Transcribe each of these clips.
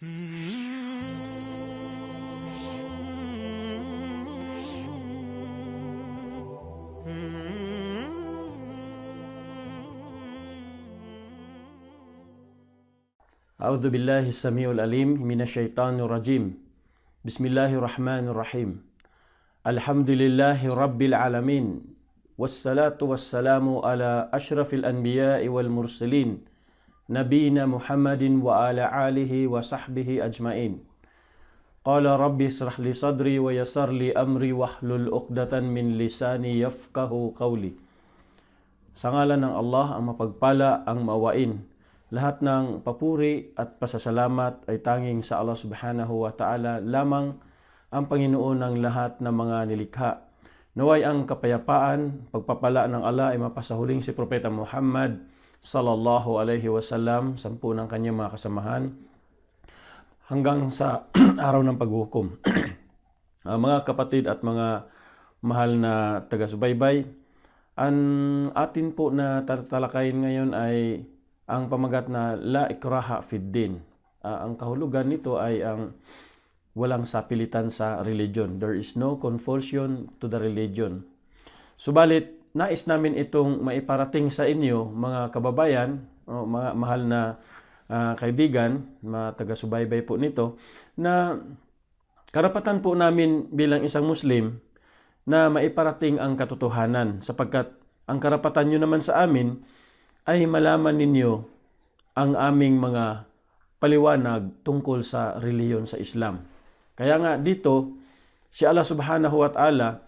أعوذ بالله السميع العليم من الشيطان الرجيم. بسم الله الرحمن الرحيم. الحمد لله رب العالمين والصلاة والسلام على أشرف الأنبياء والمرسلين نبينا محمد وعلى آله وصحبه أجمعين قال ربي اشرح لي صدري ويسر لي أمري واحلل عقدة من لساني يفقه قولي Sa ngalan ng Allah ang mapagpala ang maawain. Lahat ng papuri at pasasalamat ay tanging sa Allah subhanahu wa ta'ala lamang ang Panginoon ng lahat ng mga nilikha. Naway ang kapayapaan, pagpapala ng Allah ay mapasahuling si Propeta Muhammad sallallahu alaihi wasallam, sampu ng kanyang mga kasamahan, hanggang sa araw ng paghukom. Ah, mga kapatid at mga mahal na taga-subaybay, ang atin po na tatalakayin ngayon ay ang pamagat na La Ikraha Fid Din. Ah, ang kahulugan nito ay ang walang sapilitan sa religion. There is no compulsion to the religion. Subalit, nais namin itong maiparating sa inyo, mga kababayan, o mga mahal na ah, kaibigan, mga taga-subaybay po nito, na karapatan po namin bilang isang Muslim na maiparating ang katotohanan sapagkat ang karapatan nyo naman sa amin ay malaman ninyo ang aming mga paliwanag tungkol sa reliyon sa Islam. Kaya nga dito, si Allah subhanahu wa ta'ala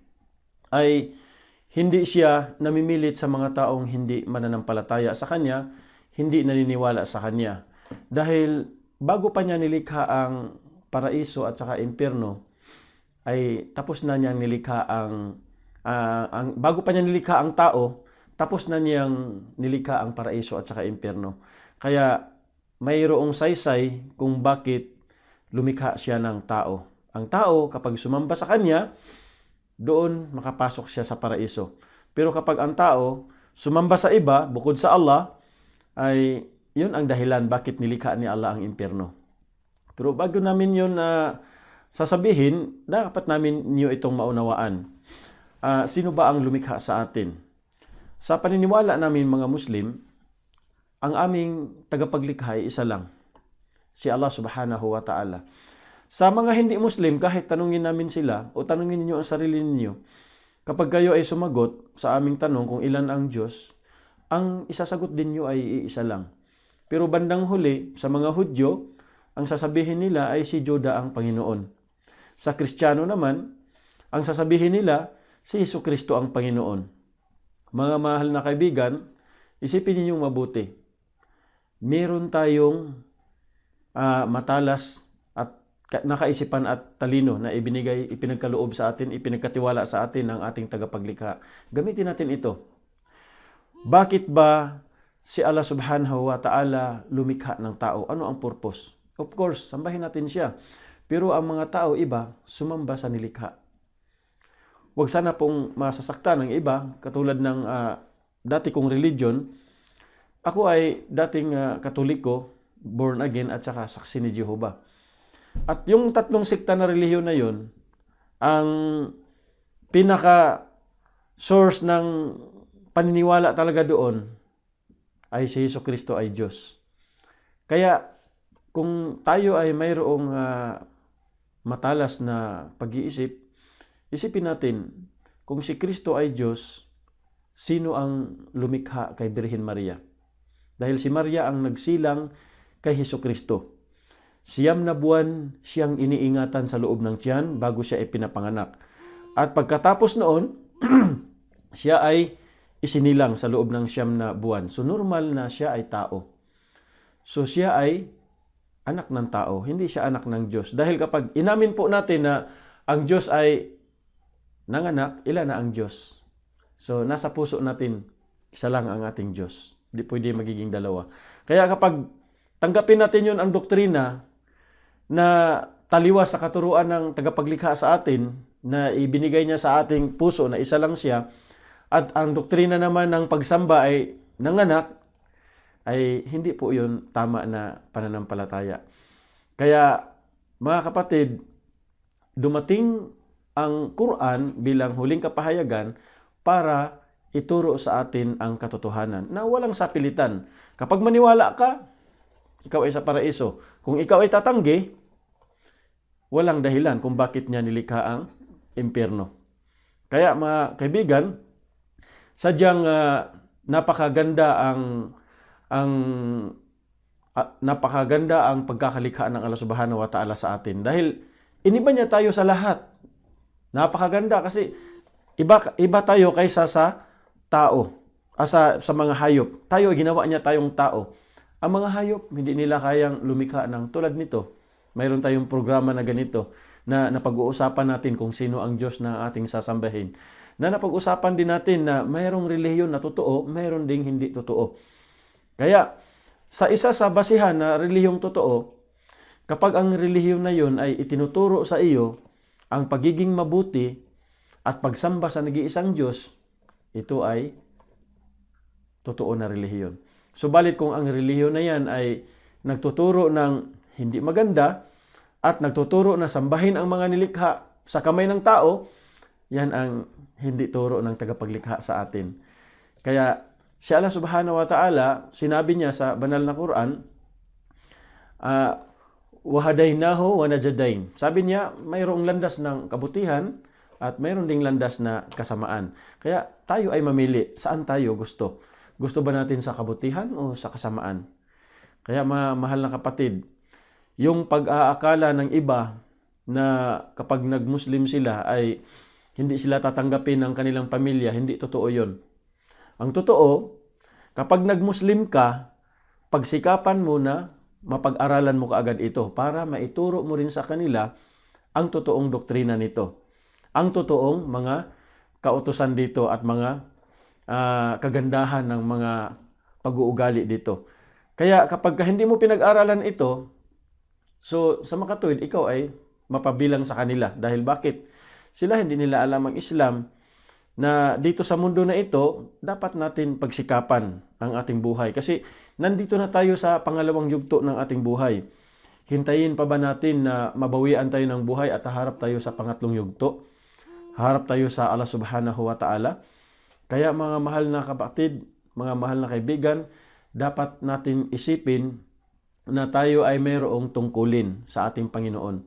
ay hindi siya namimilit sa mga taong hindi mananampalataya sa Kanya, hindi naniniwala sa Kanya. Dahil bago pa niya nilikha ang paraiso at saka impyerno, ay tapos na niyang nilikha ang, ah, ang bago pa niya nilikha ang tao, tapos na niyang nilikha ang paraiso at saka impyerno. Kaya mayroong saysay kung bakit lumikha siya ng tao. Ang tao, kapag sumamba sa kanya, doon makapasok siya sa paraiso. Pero kapag ang tao sumamba sa iba, bukod sa Allah, ay yun ang dahilan bakit nilikha ni Allah ang impyerno. Pero bago namin yun na sasabihin, dapat namin niyo itong maunawaan. Ah, sino ba ang lumikha sa atin? Sa paniniwala namin mga Muslim, ang aming tagapaglikha ay isa lang, si Allah subhanahu wa ta'ala. Sa mga hindi Muslim, kahit tanungin namin sila o tanungin ninyo ang sarili ninyo, kapag kayo ay sumagot sa aming tanong kung ilan ang Diyos, ang isasagot din nyo ay iisa lang. Pero bandang huli, sa mga Hudyo, ang sasabihin nila ay si Joda ang Panginoon. Sa Kristiyano naman, ang sasabihin nila, si Isu Kristo ang Panginoon. Mga mahal na kaibigan, isipin ninyong mabuti. Meron tayong ah, matalas nakaisipan at talino na ibinigay, ipinagkaloob sa atin, ipinagkatiwala sa atin ng ating tagapaglikha. Gamitin natin ito. Bakit ba si Allah subhanahu wa ta'ala lumikha ng tao? Ano ang purpose? Of course, sambahin natin siya. Pero ang mga tao iba, sumamba sa nilikha. Huwag sana pong masasaktan ng iba, katulad ng ah, dati kong religion. Ako ay dating ah, katoliko, born again, at saka saksi ni Jehovah. At yung tatlong sekta na relihiyon na yun, ang pinaka source ng paniniwala talaga doon ay si Yesu Kristo ay Diyos. Kaya kung tayo ay mayroong ah, matalas na pag-iisip, isipin natin kung si Kristo ay Diyos, sino ang lumikha kay Birhen Maria? Dahil si Maria ang nagsilang kay Hesus Kristo. Siyam na buwan siyang iniingatan sa loob ng tiyan bago siya ipinapanganak. At pagkatapos noon, siya ay isinilang sa loob ng siyam na buwan. So normal na siya ay tao. So siya ay anak ng tao, hindi siya anak ng Diyos. Dahil kapag inamin po natin na ang Diyos ay nanganak, ilan na ang Diyos? So nasa puso natin, isa lang ang ating Diyos. Hindi pwede magiging dalawa. Kaya kapag tanggapin natin yun ang doktrina na taliwas sa katuruan ng tagapaglikha sa atin, na ibinigay niya sa ating puso na isa lang siya, at ang doktrina naman ng pagsamba ay nanganak, ay hindi po yun tama na pananampalataya. Kaya mga kapatid, dumating ang Quran bilang huling kapahayagan para ituro sa atin ang katotohanan na walang sapilitan. Kapag maniwala ka, ikaw ay sa paraiso. Kung ikaw ay tatanggi, walang dahilan kung bakit niya nilikha ang impyerno. Kaya mga kaibigan, sadyang uh, napakaganda ang ang uh, napakaganda ang pagkakalikha ng Allah Subhanahu wa Ta'ala sa atin dahil iniba niya tayo sa lahat. Napakaganda kasi iba iba tayo kaysa sa tao, asa sa mga hayop. Tayo ginawa niya tayong tao. Ang mga hayop hindi nila kayang lumikha ng tulad nito. Mayroon tayong programa na ganito na napag-uusapan natin kung sino ang Diyos na ating sasambahin. Na napag-usapan din natin na mayroong relihiyon na totoo, mayroon ding hindi totoo. Kaya sa isa sa basihan na relihiyong totoo, kapag ang relihiyon na yun ay itinuturo sa iyo ang pagiging mabuti at pagsamba sa nag-iisang Diyos, ito ay totoo na relihiyon. Subalit kung ang relihiyon na yan ay nagtuturo ng hindi maganda at nagtuturo na sambahin ang mga nilikha sa kamay ng tao, yan ang hindi turo ng tagapaglikha sa atin. Kaya si Allah subhanahu wa ta'ala, sinabi niya sa banal na Quran, uh, wahadaynahu wa najadain. Sabi niya, mayroong landas ng kabutihan at mayroon ding landas na kasamaan. Kaya tayo ay mamili, saan tayo gusto? Gusto ba natin sa kabutihan o sa kasamaan? Kaya ma- mahal na kapatid, yung pag-aakala ng iba na kapag nag-Muslim sila ay hindi sila tatanggapin ng kanilang pamilya, hindi totoo yon. Ang totoo, kapag nag-Muslim ka, pagsikapan mo na mapag-aralan mo kaagad ito para maituro mo rin sa kanila ang totoong doktrina nito. Ang totoong mga kautosan dito at mga uh, kagandahan ng mga pag-uugali dito. Kaya kapag hindi mo pinag-aralan ito, So, sa makatuwid, ikaw ay mapabilang sa kanila. Dahil bakit? Sila hindi nila alam ang Islam na dito sa mundo na ito, dapat natin pagsikapan ang ating buhay. Kasi nandito na tayo sa pangalawang yugto ng ating buhay. Hintayin pa ba natin na mabawian tayo ng buhay at harap tayo sa pangatlong yugto? Harap tayo sa Allah subhanahu wa ta'ala? Kaya mga mahal na kapatid, mga mahal na kaibigan, dapat natin isipin na tayo ay mayroong tungkulin sa ating Panginoon.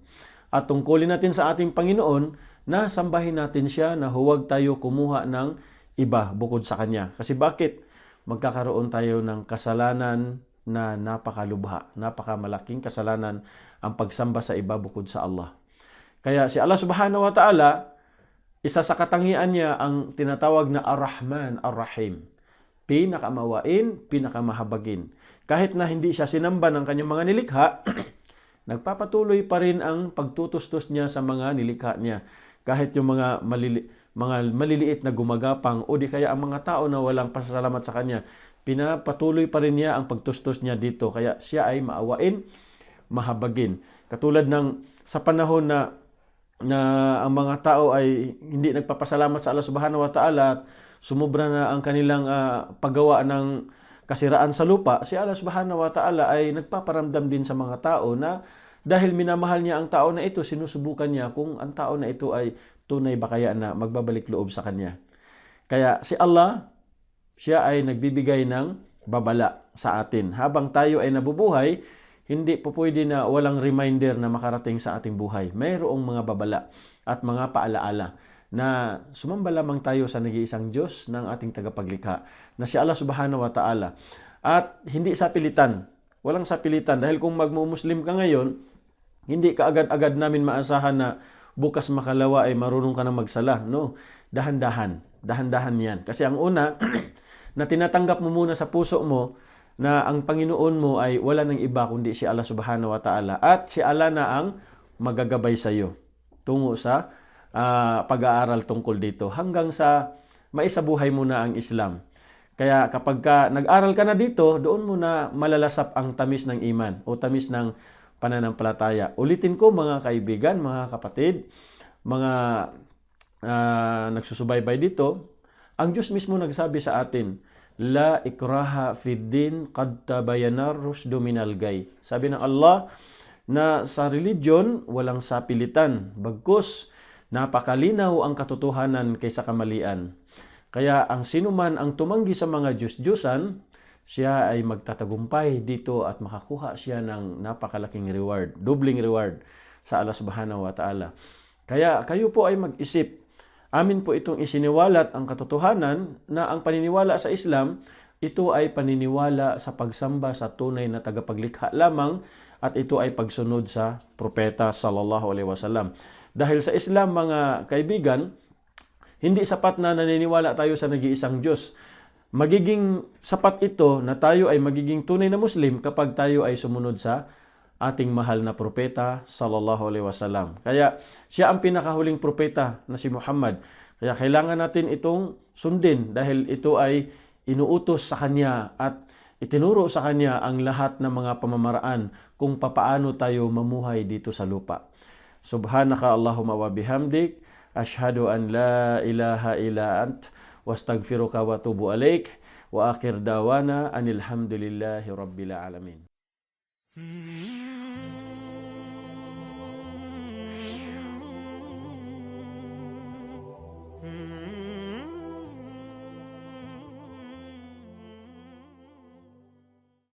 At tungkulin natin sa ating Panginoon na sambahin natin siya na huwag tayo kumuha ng iba bukod sa Kanya. Kasi bakit? Magkakaroon tayo ng kasalanan na napakalubha, napakamalaking kasalanan ang pagsamba sa iba bukod sa Allah. Kaya si Allah subhanahu wa ta'ala, isa sa katangian niya ang tinatawag na Ar-Rahman, Ar-Rahim. Pinakamawain, pinakamahabagin. Kahit na hindi siya sinamba ng kanyang mga nilikha, nagpapatuloy pa rin ang pagtutustos niya sa mga nilikha niya. Kahit yung mga, malili, mga maliliit na gumagapang o di kaya ang mga tao na walang pasasalamat sa kanya, pinapatuloy pa rin niya ang pagtustos niya dito. Kaya siya ay maawain, mahabagin. Katulad ng sa panahon na na ang mga tao ay hindi nagpapasalamat sa Allah Subhanahu wa Ta'ala at sumubra na ang kanilang uh, paggawa ng kasiraan sa lupa, si Allah subhanahu wa ta'ala ay nagpaparamdam din sa mga tao na dahil minamahal niya ang tao na ito, sinusubukan niya kung ang tao na ito ay tunay ba kaya na magbabalik loob sa kanya. Kaya si Allah, siya ay nagbibigay ng babala sa atin. Habang tayo ay nabubuhay, hindi po pwede na walang reminder na makarating sa ating buhay. Mayroong mga babala at mga paalaala na sumamba lamang tayo sa nag-iisang Diyos ng ating tagapaglikha, na si Allah subhanahu wa ta'ala. At hindi sa pilitan, walang sa pilitan, dahil kung magmumuslim ka ngayon, hindi ka agad-agad namin maasahan na bukas makalawa ay marunong ka na magsala. No, dahan-dahan, dahan-dahan yan. Kasi ang una, na tinatanggap mo muna sa puso mo na ang Panginoon mo ay wala ng iba kundi si Allah subhanahu wa ta'ala at si Allah na ang magagabay sa iyo tungo sa uh, pag-aaral tungkol dito hanggang sa maisabuhay mo na ang Islam. Kaya kapag ka, nag-aral ka na dito, doon mo na malalasap ang tamis ng iman o tamis ng pananampalataya. Ulitin ko mga kaibigan, mga kapatid, mga uh, nagsusubaybay dito, ang Diyos mismo nagsabi sa atin la ikraha fid din qad tabayyana ar-rusydu minal gay. Sabi ng Allah na sa religion walang sapilitan, bagkus napakalinaw ang katotohanan kaysa kamalian. Kaya ang sinuman ang tumanggi sa mga Diyos-Diyosan, siya ay magtatagumpay dito at makakuha siya ng napakalaking reward, dobling reward sa Allah Subhanahu wa Ta'ala. Kaya kayo po ay mag-isip. Amin po itong isiniwalat ang katotohanan na ang paniniwala sa Islam, ito ay paniniwala sa pagsamba sa tunay na tagapaglikha lamang at ito ay pagsunod sa propeta sallallahu alaihi wasallam. Dahil sa Islam mga kaibigan, hindi sapat na naniniwala tayo sa nag-iisang Diyos. Magiging sapat ito na tayo ay magiging tunay na Muslim kapag tayo ay sumunod sa ating mahal na propeta sallallahu alaihi wasallam. Kaya siya ang pinakahuling propeta na si Muhammad. Kaya kailangan natin itong sundin dahil ito ay inuutos sa kanya at itinuro sa kanya ang lahat ng mga pamamaraan kung papaano tayo mamuhay dito sa lupa. Subhanaka Allahumma wa bihamdik ashhadu an la ilaha illa ant wastaghfiruka wa atubu alaik wa akhir dawana anil rabbil alamin. Mm-hmm.